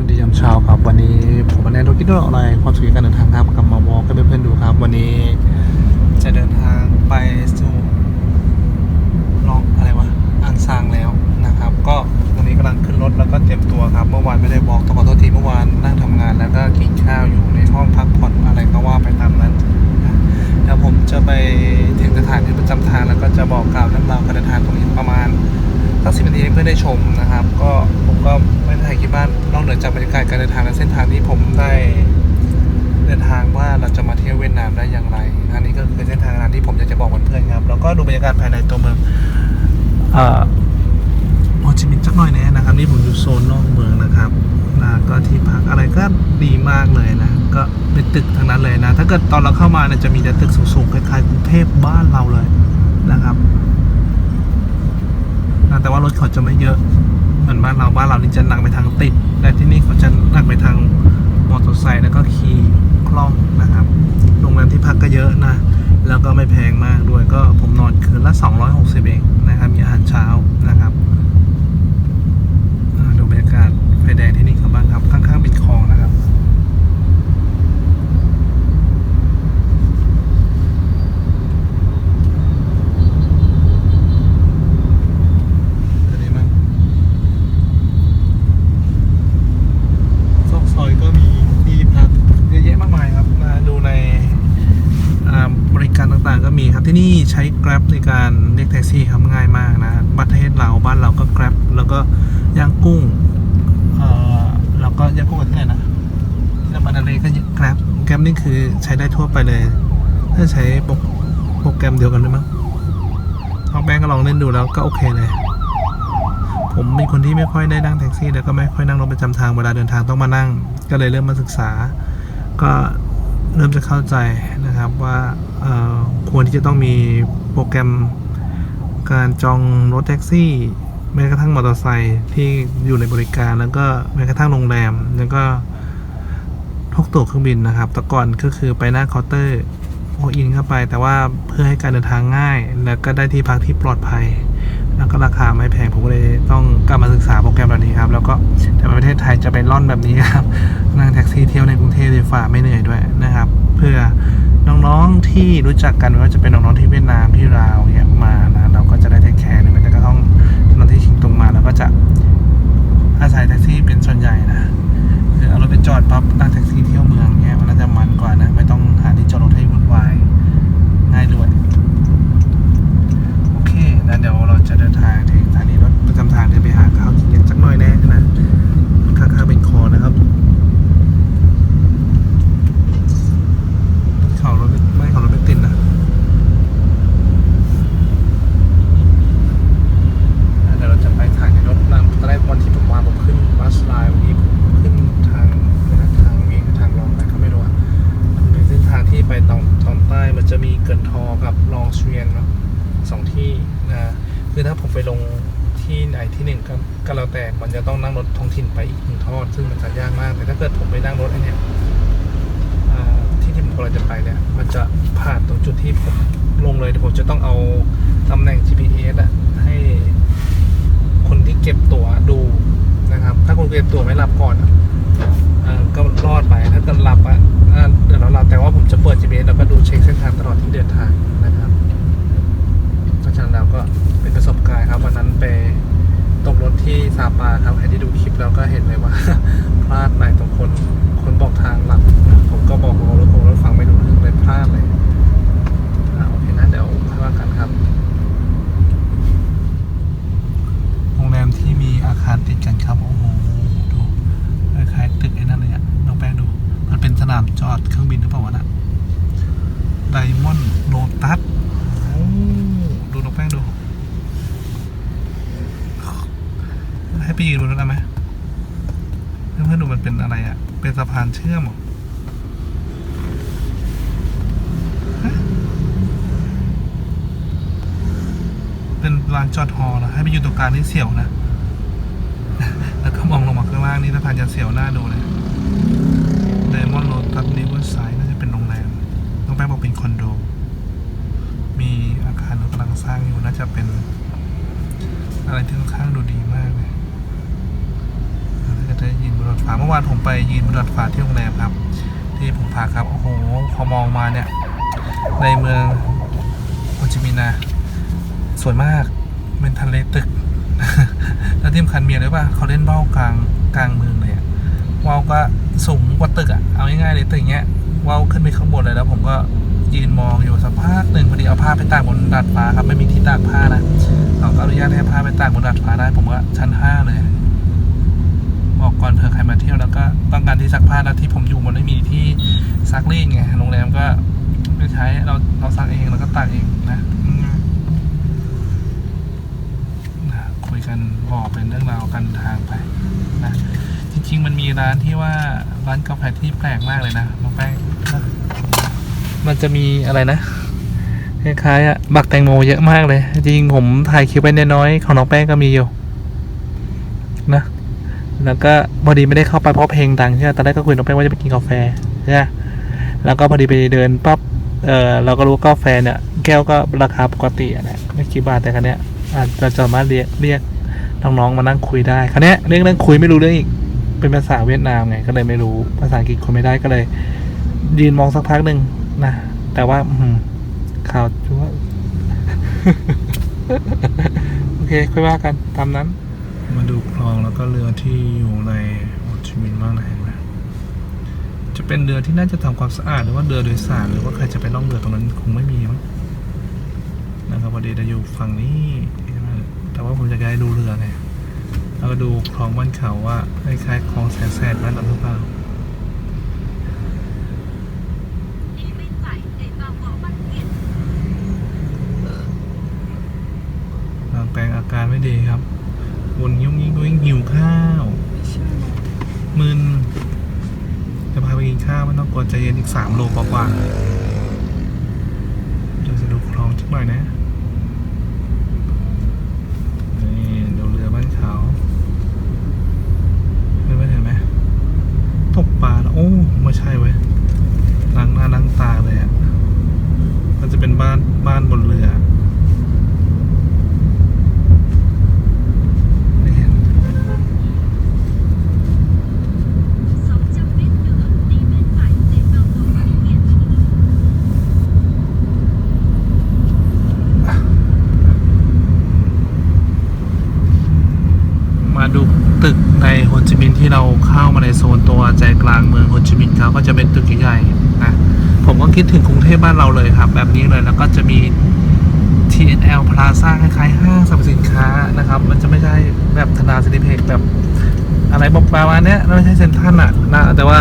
วัสดียามเช้าครับ วันนี้ผมมาแนะนโทคิดด้วยอะไรความสุขในการเดินทางครับกับมาวอลให้เพื่อนๆดูครับ วันนี้จะเดินทางไปสู่ลองอะไรวะอันซางแล้วนะครับ ก็วันนี้กำลังขึ้นรถแล้วก็เตรียมตัวครับ เมื่อวานไม่ได้บอกต้องขอโทษทีเมื่อวานนั่งทำงานแล้วก็กินข้าวอยู่ในห้องพักผ่อนอะไรก็ว่าไปตามนั้นเดี๋ยวผมจะไปถึงสถานที่ประจำทางแล้วก็จะบอกกล่าวเรื่องราวการเดินทางตรงนี้ประมาณ สักสิบนาทีเพื่อได้ชมนะครับ ก็ผมก็ไม่ได้ถ่ายคลิปบ้านนอกเหนือจากบรรยากาศการเดินทางและเส้นทางที่ผมได้เดินทางว่าเราจะมาเที่ยวเวียดนามได้อย่างไร อันนี้ก็คือเส้นทางงานที่ผมอยากจะบอกเพื่อนๆครับ แล้วก็ดูบรรยากาศภายในตัวเมืองอ่อโฮจิมินห์สักหน่อยน่นะครับ นี่ผมอยู่โซนนอกเมืองนะครับนะก็ที่พักอะไรก็ดีมากเลยนะ ก็เป็นตึกทั้งนั้นเลยนะ ถ้าเกิดตอนเราเข้ามาเนี่ยจะมีแต่ตึกสูงๆคล้ายๆกรุงเทพบ้านเราเลยนะครับ แต่ว่ารถเขาจะไม่เยอะ เหมือนบ้านเราบ้านเรานี่จะหนักไปทางติด แต่ที่นี่เขาจะหนักไปทางมอเตอร์ไซค์แล้วก็ขี่คล่องนะครับ โรงแรมที่พักก็เยอะนะ แล้วก็ไม่แพงมากด้วยก็ผมนอนคืนละ 260 เองนะครับ มีอาหารเช้านะครับอ่าดูบรรยากาศไฟแดงที่นี่ครับบ้างครับ ข้างๆเป็นคลองนะครับ อันนี้มั้งซอกซอยก็มีที่พักเยอะแยะมากมายครับมาดูในอ่าบริการต่างๆก็มีครับที่นี่ใช้ Grab ใน การเรียกแท็กซี่ครับง่ายมากนะประเทศเราบ้านเราก็ Grab แล้วก็ย่างกุ้งเอ่อแล้วก็ย่างกุ้งกับที่ไหนนะที่เรามาทะเลก็ Grab Grab นี่คือใช้ได้ทั่วไปเลย ถ้าใช้โปรโปรแกรมเดียวกันด้วยมั้งน้องแป้งก็ลองเล่นดูแล้วก็โอเคเลย ผมเป็นคนที่ไม่ค่อยได้นั่งแท็กซี่แล้วก็ไม่ค่อยนั่งรถประจำทางเวลาเดินทางต้องมานั่ง ก็เลยเริ่มมาศึกษา ก็เริ่มจะเข้าใจนะครับว่าเอ่อ ควรที่จะต้องมีโปรแกรมการจองรถแท็กซี่ แม้กระทั่งมอเตอร์ไซค์ที่อยู่ในบริการแล้วก็แม้กระทั่งโรงแรม แล้วก็ทุกตั๋วเครื่องบินนะครับ แต่ก่อนก็คือไปหน้าเคาน์เตอร์โออินเข้าไป แต่ว่าเพื่อให้การเดินทางง่าย แล้วก็ได้ที่พักที่ปลอดภัย แล้วก็ราคาไม่แพงผมก็เลยต้องกลับมาศึกษาโปรแกรมแบบนี้ครับ แล้วก็แต่ประเทศไทยจะไปล่อนแบบนี้ครับนั่งแท็กซี่เที่ยวในกรุงเทพดีฝ่าไม่เหนื่อยด้วยนะครับ เพื่อ น้องๆที่รู้จักกันไม่ว่าจะเป็นน้องๆที่เวียดนามที่ลาวเนี่ยมานะเราก็จะได้เทคแคร์หรือไม่แต่ก็ต้องน้องที่ชิงตรงมาเราก็จะอาศัยแท็กซี่เป็นส่วนใหญ่นะคือเอารถไปจอดปั๊บนั่งแท็กซี่เที่ยวเมืองเงี้ยมันน่าจะมันกว่านะไม่ต้องหาที่จอดรถให้วุ่นวายง่ายด้วยโอเคแล้วเดี๋ยวเราจะเดินทางถึงสถานีรถประจำทางเดี๋ยวไปหาข้าวกินกันสักหน่อยแน่นะข้างๆเป็นคอนะครับเขารถไม่เขารถไม่ติดนะเดี๋ยวเราจะไปถ่ายในรถนั่งตอนแรกวันที่ผมมาผมขึ้นบัสไลน์วันนี้ผมขึ้นทางไม่นะทางเองทางรองอะไรก็ไม่รู้อะมันเป็นเส้นทางที่ไปตอนตอนใต้มันจะมีเกินทอกับลองเชียนเนาะสองที่นะ คือถ้าผมไปลงที่ไหนที่หนึ่งก็ก็แล้วแต่มันจะต้องนั่งรถท้องถิ่นไปอีกหนึ่งทอด ซึ่งมันจะยากมากแต่ถ้าเกิดผมไปนั่งรถไอ้เนี่ยที่ที่ผมกำลังจะไปเนี่ย มันจะผ่านตรงจุดที่ผมลงเลยเดี๋ยวผมจะต้องเอาตำแหน่ง GPS อะให้คนที่เก็บตั๋วดูนะครับ ถ้าคนเก็บตั๋วไม่รับก่อนอก็รอดไปถ้าเกิดรับอะเดี๋ยวเรารับแต่ว่าผมจะเปิด GPS แล้วก็ดูเช็คเส้นทางตลอดที่เดินทาง นะครับเราะฉะนั้นแล้วก็เป็นประสบการณ์ครับวันนั้นไปตกรถที่ซาปาครับใครที่ดูคลิปแล้วก็เห็นเลยว่า พลาดไปตรงคนคนบอกทางหลับผมก็บอกของรถผมรถฟังไม่รู้เรื่องเลยพลาดเลยอ่าโอเคนะเดี๋ยวค่อยว่ากันครับ โรงแรมที่มีอาคารติดกันครับ โอ้โห ดูคล้ายๆตึกไอ้นั่นเลยอะน้องแป้งดู มันเป็นสนามจอดเครื่องบินหรือเปล่าวะน่ะไดมอนด์โลตัสดูน้องแป้งดู ให้ไปยืนบนนั้นได้ไหมเพื่อนๆดูมันเป็นอะไรอะ เป็นสะพานเชื่อมเหรอเป็นลานจอดฮอนะให้ไปอยู่ตรงกลางนี่เสียวนะ แล้วก็มองลงมาข้างล่างนี่สะพานจะเสียวหน้าดูเลยเดมอนโรตัสนิเวอร์ไซด์น่าจะเป็นโรงแรมต้องแป้งบอกเป็นคอนโด มีอาคารกำลังสร้างอยู่น่าจะเป็น อะไรที่ค่อนข้างดูดีมากเลยถ้าเกิดได้ยินบนรถไฟ้าเมื่อวานผมไปยืนบนดาดฟ้าที่โรงแรมครับ ที่ผมพักครับโอ้โหพอมองมาเนี่ย ในเมืองโฮจิมินห์นะสวยมากเป็นทะเลตึก แล้วที่สำคัญเมีอะไรป่ะเขาเล่นว่าวกลางกลางเมืองเลยว่าวก็สูงกว่าตึกอะเอาง่ายๆเลยตึกเนี้ยว่าวขึ้นไปข้างบนเลยแล้ว ผมก็ยืนมองอยู่สักพักหนึ่งพอดีเอาผ้าไปตากบนดาดฟ้าครับไม่มีที่ตากผ้านะเราก็อนุญาตให้ผ้าไปตากบนดาดฟ้าได้ ผมก็ชั้นห้าเลย บอกก่อนเผื่อใครมาเที่ยวแล้วก็ต้องการที่ซักผ้าแล้วที่ผมอยู่มันไม่มีที่ซักรีดไงโรงแรมก็ไม่ใช้เราเราซักเองแล้วก็ตากเองนะคุยกันบอกเป็นเรื่องราวกันทางไปนะจริง ๆ มันมีร้านที่ว่าร้านกาแฟที่แปลกมากเลยนะน้องแป้งมันจะมีอะไรนะคล้ายๆอะบักแตงโมเยอะมากเลย จริงผมถ่ายคลิปไปน้อยๆของน้องแป้งก็มีอยู่นะ แล้วก็พอดีไม่ได้เข้าไปเพราะเพลงดังใช่ไหมตอนแรกก็คุยน้องแป้งว่าจะไปกินกาแฟใช่ไหมแล้วก็พอดีไปเดินปั๊บเออเราก็รู้กาแฟเนี่ย แก้วก็ราคาปกตินะไม่กี่บาทแต่คันเนี้ยอาจจะสามารถเรียกเรียกน้องๆมานั่งคุยได้คันเนี้ยเรื่องนั่งคุยไม่รู้เรื่องอีกเป็นภาษาเวียดนามไงก็เลยไม่รู้ภาษาอังกฤษคุยไม่ได้ก็เลยยืนมองสักพักหนึ่งนะแต่ว่าอืข่าวชัวโอเค ค่อยว่ากันตามนั้น มาดูคลองแล้วก็เรือที่อยู่ในโฮจิมินห์บ้างนะเห็นไหมจะเป็นเรือที่น่าจะทำความสะอาดหรือว่าเรือโดยสารหรือว่าใครจะไปล่องเรือตรงนั้นคงไม่มีมั้งนะครับพอดีจะอยู่ฝั่งนี้ แต่ว่าผมจะย้ดูเรือไงแล้วก็ดูคลองบ้านเขาว่าคล้ายๆคลองแสนแสบบ้านเราหรือเปล่าแปลงอาการไม่ดีครับ วนยุ่งยิ่งด้วยหิวข้าวมึนจะพาไปกินข้าวไม่ต้องกลัวใจเย็นอีกสามโลกว่าๆเดี๋ยวจะดูคลองสักหน่อยนะนี่ดูเรือบ้านเขาเห็นไหมเห็นไหมตกปลาแล้วโอ้ไม่ใช่เว้ยล้างหน้าล้างตาเลยอะมันจะเป็นบ้านบ้านบนเรือ ไม่เห็น 600 mét nữa, đi bên phải để vào ngõ Văn Kiệt. มาดูตึกในโฮจิมินห์ที่เราเข้ามาในโซนตัวใจ กลางเมืองโฮจิมินห์ครับก็จะเป็นตึกใหญ่ๆนะผมก็คิดถึงกรุงเทพบ้านเราเลยครับ แบบนี้เลยแล้วก็จะมี TNL Plaza คล้ายๆห้างสรรพสินค้านะครับ มันจะไม่ใช่แบบธนาซินิเพกแบบ อะไรบอกประมาณเนี้ยไม่ใช่เซ็นทรัลอะนะแต่ว่า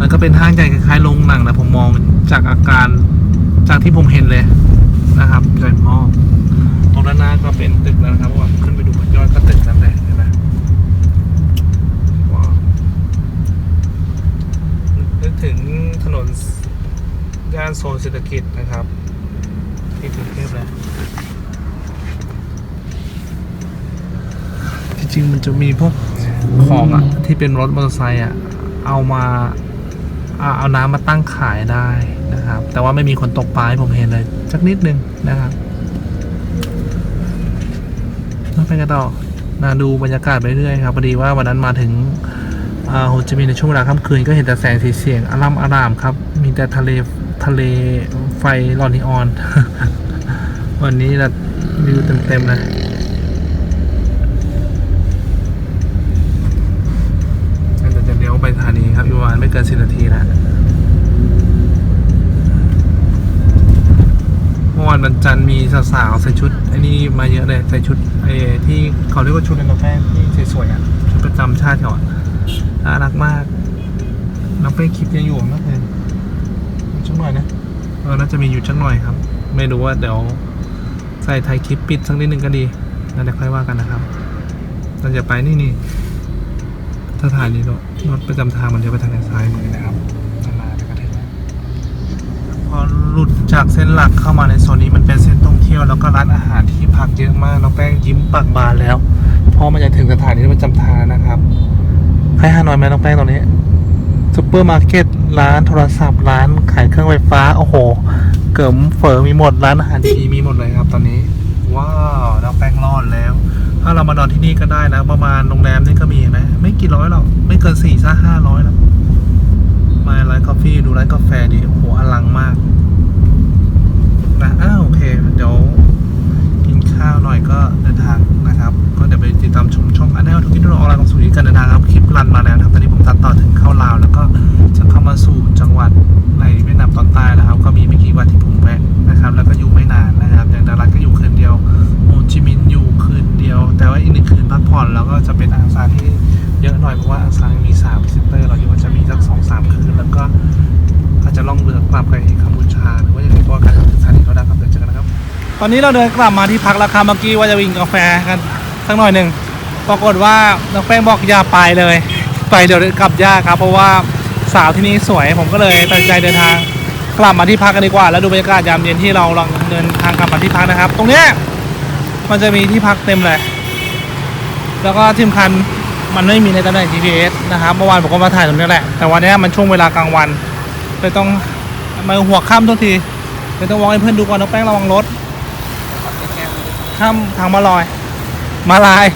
มันก็เป็นห้างใหญ่คล้ายๆโรงหนังนะผมมองจากอาการจากที่ผมเห็นเลยนะครับใหญ่มากตรงด้านหน้าก็เป็นตึกแล้วนะครับว่าขึ้นไปดูบนยอดก็ตึกนั่นแหละเห็นไหมว้าวนึก ถึงถนนย่านโซนเศรษฐกิจนะครับ ที่กรุงเทพแล้วจริงๆมันจะมีพวกของอะที่เป็นรถมอเตอร์ไซค์อะเอามาเอาเอาน้ำมาตั้งขายได้นะครับ แต่ว่าไม่มีคนตกปลาให้ผมเห็นเลยสักนิดนึงนะครับแล้วไปกันต่อนะดูบรรยากาศไปเรื่อยครับพอดีว่าวันนั้นมาถึงอ่า โฮจิมินห์ในช่วงเวลาค่ำคืนก็เห็นแต่แสงสีเสียงอลัมอารามครับ มีแต่ทะเลทะเลไฟลอนนีออน วันนี้เราวิวเต็มๆนะเราจะเลี้ยวไปธานีครับอยู่ประมาณไม่เกินสินาทีนะเมื่อวานวันจันทร์มีสาวๆใส่ชุดไอ้นี่มาเยอะเลยใส่ชุดไอ้ที่เขาเรียกว่าชุดอะไรนะแป้งที่สวยๆอะชุดประจำชาติเขาอะ น่ารักมากน้องเป้คลิปยังอยู่ไหมเพื่อนชักหน่อยนะเออน่าจะมีอยู่ชักหน่อยครับ ไม่รู้ว่าเดี๋ยวใส่ไทยคลิปปิดสักนิดนึงก็ดีแล้วเดี๋ยวค่อยว่ากันนะครับเราจะไปนี่นี่ถ้าถ่ายนี้รถรถประจำทางมันจะไปทางด้านซ้ายมือนะครับด้านหน้าแล้วก็ถึงแล้วพอหลุดจากเส้นหลักเข้ามาในโซนนี้มันเป็นเส้นท่องเที่ยวแล้วก็ร้านอาหารที่พักเยอะมากน้องแป้งยิ้มปากบานแล้วพราะมันจะถึงสถานีรถประจำทางนะครับ ใครฮานอยไหมน้องแป้งตรงนี้ซูเปอร์มาร์เก็ตร้านโทรศัพท์ร้านขายเครื่องไฟฟ้า โอ้โห เกิมเฝอมีหมดร้านอาหารดีมีหมดเลยครับตอนนี้ ว้าวน้องแป้งรอดแล้ว ถ้าเรามานอนที่นี่ก็ได้นะประมาณโรงแรมนี่ก็มีนไหมไม่กี่ร้อยหรอกไม่เกินสี่สก็ห้าร้อยแล้วมาร้านกาแฟดูร้านกาแฟดิโอ้โหอลังมากนะอ้าวโอเคเดี๋ยว กินข้าวหน่อยก็เดินทางนะครับ ก็เดี๋ยวไปติดตามชมช่องอันแนลทุกที่เราออนไลน์ของสุริกันเดินทางครับคลิปรันมาแล้วครับตอนนี้ผมตัดต่อถึงเข้าลาว แล้วก็จะเข้ามาสู่จังหวัดในเวียดนามตอนใต้แล้วครับก็มีไม่กี่วันที่ผมแวะนะครับ แล้วก็อยู่ไม่นานนะครับอย่างดารันก็อยู่คืนเดียวโฮจิมินห์อยู่คืนเดียว แต่ว่าอีกหนึ่งคืนพักผ่อนแล้วก็จะเป็นอังซาที่เยอะหน่อยเพราะว่าอังซามี3วิสิเตอร์เราว ตอนนี้เราเดินกลับมาที่พักราคาเมื่อกี้ว่าจะวิ่งกาแฟกันสักหน่อยหนึ่งปรากฏว่าน้องแป้งบอกอย่าไปเลย ไปเดี๋ยวกลับยากครับ เพราะว่าสาวที่นี่สวยผมก็เลยตัดใจเดินทางกลับมาที่พักกันดีกว่า แล้วดูบรรยากาศยามเย็นที่เราลังเดินทางกลับมาที่พักนะครับ ตรงเนี้ยมันจะมีที่พักเต็มเลย แล้วก็ที่สำคัญมันไม่มีในตำแหน่ง GPS นะครับเมื่อวานผมก็มาถ่ายตรงนี้แหละ แต่วันนี้มันช่วงเวลากลางวันเลยต้องมาหัวค่ำทุกทีเลยต้องวองให้เพื่อนดูก่อนน้องแป้งระวังรถ ข้ามทางมาลอย มาลาย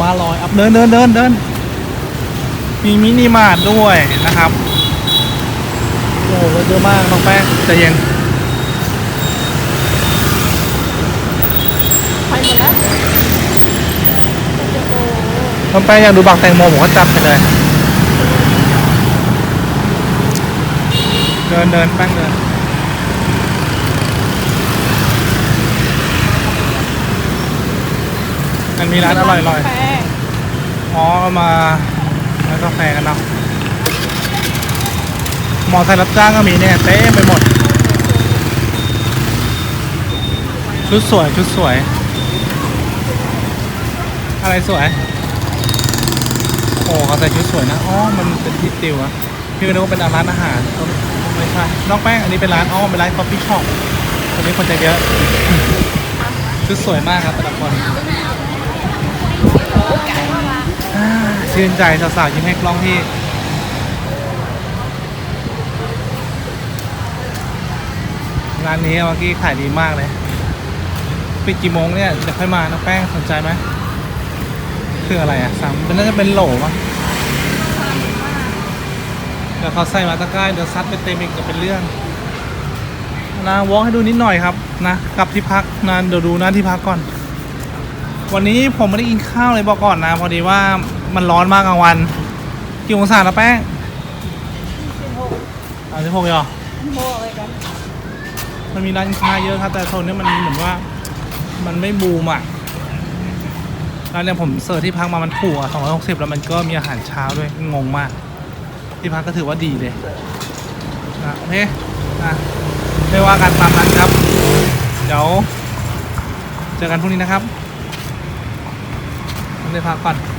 มาลอยอับเดินเดินเดินเดินมีมินิมาร์ทด้วยนะครับโอ้โหเยอะมากน้องแป้งใจเย็นไปหมดแล้วโอ้โหน้องแป้งอยากดูบักแตงโมผมก็จับไปเลย เดินเดินแป้งเดิน มันมีร้านอร่อยๆกาแฟอ๋อก็มาร้านกาแฟกันเนาะมอไซค์รับจ้างก็มีเนี่ยเต็มไปหมด ชุดสวย ชุดสวย อะไรสวย โอ้เขาใส่ชุดสวยนะ อ๋อ มันเป็นที่ติวอะพี่ก็นึกว่าเป็นร้านอาหารก็ไม่ใช่ น้องแป้ง อันนี้เป็นร้าน อ๋อ เป็นร้านคอฟฟี่ช็อปวันนี้คนจะเยอะ ชุดสวยมากครับแต่ละคนอ่า ชื่นใจสาวๆยิ้มให้กล้องที่ร้านนี้เมื่อกี้ขายดีมากเลยปิดกี่โมงเนี่ยเดี๋ยวค่อยมานะแป้งสนใจไหมคืออะไรอะสั่งมันน่าจะเป็นโหลมั้งเดี๋ยวเขาใส่มาตะกร้าเดี๋ยวซัดไปเต็มอีกจะเป็นเรื่องนะวอล์กให้ดูนิดหน่อยครับนะกลับที่พักนะเดี๋ยวดูน้าที่พักก่อน วันนี้ผมไม่ได้กินข้าวเลยบอกก่อนนะ พอดีว่ามันร้อนมากกลางวัน กี่องศาละแป้งสิบหกสามสิบหกเหรอโมอะไรกันมันมีร้านค้าเยอะครับ แต่โซนนี้มันเหมือนว่า มันไม่บูมอะแล้วเนี่ยผมเสิร์ชที่พักมามันถูกอะสองร้อยหกสิบแล้วมันก็มีอาหารเช้าด้วยงงมาก ที่พักก็ถือว่าดีเลยนะโอเคนะไม่ว่ากันตามนั้นครับ เดี๋ยว เจอกันพรุ่งนี้นะครับ ผมได้พักก่อน